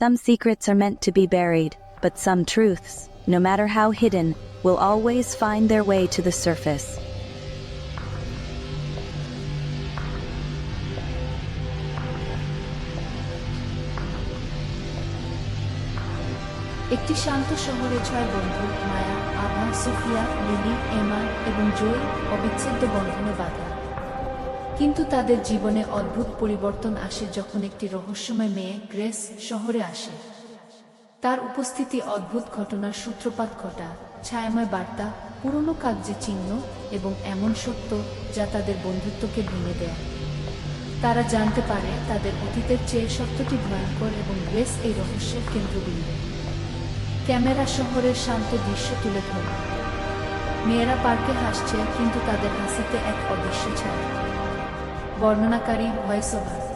Some secrets are meant to be buried, but some truths, no matter how hidden, will always find their way to the surface. একটি শান্ত শহরে ছয় বন্ধু মায়া আভা Sophia lily এমা এবং জয় অবিচ্ছেদ্য বন্ধনে বাঁধা কিন্তু তাদের জীবনে অদ্ভুত পরিবর্তন আসে যখন একটি রহস্যময় মেয়ে গ্রেস শহরে আসে। তার উপস্থিতি অদ্ভুত ঘটনার সূত্রপাত ঘটা, ছায়াময় বার্তা, পুরনো কাগজে চিহ্ন এবং এমন সত্য যা তাদের বন্ধুত্বকে ভেঙে দেয়। তারা জানতে পারে তাদের অতীতের চেয়ে সত্যটি ভয়ঙ্কর এবং গ্রেস এই রহস্যের কেন্দ্রবিন্দু। ক্যামেরা শহরের শান্ত দৃশ্য তুলে ধরে। মেয়েরা পার্কে হাসছে কিন্তু তাদের হাসিতে এক অদৃশ্য ছায়া। বর্ণনাকারী ভয়েস ওভার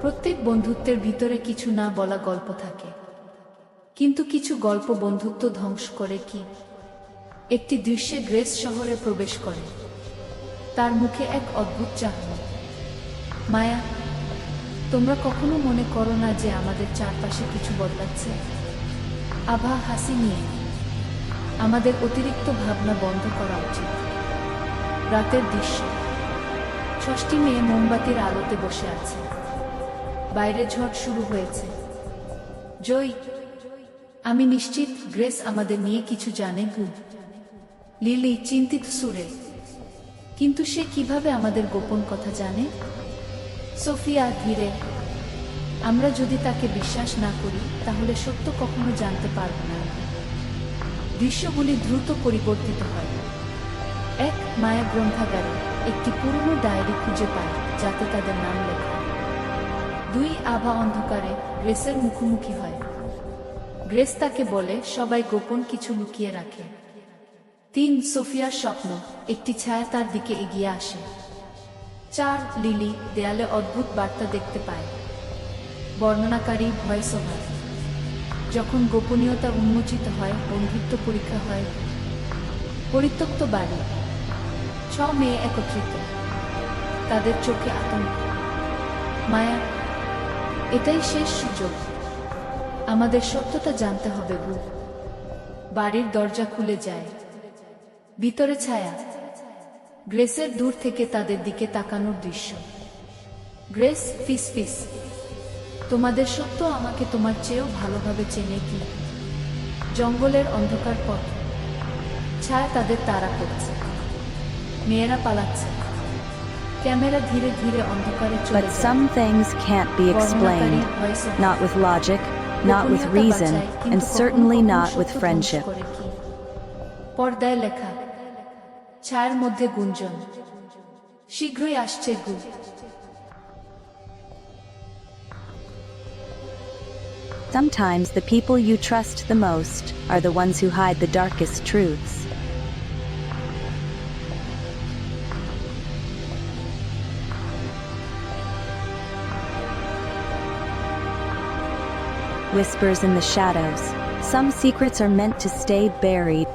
প্রত্যেক বন্ধুত্বের ভিতরে কিছু না বলা গল্প থাকে। কিন্তু কিছু গল্প বন্ধুত্ব ধ্বংস করে কি? একটি দৃশ্যে গ্রেস শহরে প্রবেশ করে। তার মুখে এক অদ্ভুত চাহনি। মায়া, তোমরা কখনো মনে করো না যে আমাদের চারপাশে কিছু বদলাচ্ছে? আভা, হাসি নিয়ে। আমাদের অতিরিক্ত ভাবনা বন্ধ করা উচিত। রাতের দৃশ্য। ষষ্ঠী মেয়ে মোমবাতির আলোতে বসে আছে। বাইরে ঝড় শুরু হয়েছে। জয়, আমি নিশ্চিত গ্রেস আমাদের নিয়ে কিছু জানে গু লিলি চিন্তিত সুরে, কিন্তু সে কীভাবে আমাদের গোপন কথা জানে? সোফিয়া ধীরে, আমরা যদি তাকে বিশ্বাস না করি, তাহলে সত্য কখনো জানতে পারব না। দৃশ্যগুলি দ্রুত পরিবর্তিত হয়। এক মায়া গ্রন্থাগারে একটি পুরনো ডায়েরি খুঁজে পায়, যাতে তাদের নাম লেখা। দুই আভা অন্ধকারে গ্রেসের মুখোমুখি হয়। গ্রেস তাকে বলে, সবাই গোপন কিছু লুকিয়ে রাখে। তিন সোফিয়ার স্বপ্ন, একটি ছায়া তার দিকে এগিয়ে আসে। চার লিলি দেয়ালে অদ্ভুত বার্তা দেখতে পায়। বর্ণনাকারী ভয়েস ওভার। যখন গোপনীয়তা উন্মোচিত হয়, বন্ধুত্ব পরীক্ষা হয়। পরিত্যক্ত বাড়ি। ছ মেয়ে একত্রিত। তাদের চোখে আতঙ্ক। মায়া, এটাই শেষ সুযোগ। আমাদের সত্যটা জানতে হবে গু বাড়ির দরজা খুলে যায়। ভিতরে ছায়া। গ্রেসের দূর থেকে তাদের দিকে তাকানোর দৃশ্য। গ্রেস, ফিস ফিস। তোমাদের সত্য আমাকে তোমার চেয়েও ভালোভাবে চেনে কি? জঙ্গলের অন্ধকার পথ। ছায়া তাদের তাড়া করছে। মেয়েরা পালাচ্ছে ক্যামেরা ধীরে ধীরে অন্ধকারে চলে But যায় some things can't be explained, not with logic, not with গোপনীয়তা reason, বাঁচায়, and কিন্তু কখনো certainly কখনো not with সত্য ধ্বংস friendship. করে কি? পর্দায় লেখা ছায়ার মধ্যে গুঞ্জন শীঘ্রই আসছে গু Sometimes the people you trust the most are the ones who hide the darkest truths. Whispers in the shadows. Some secrets are meant to stay buried,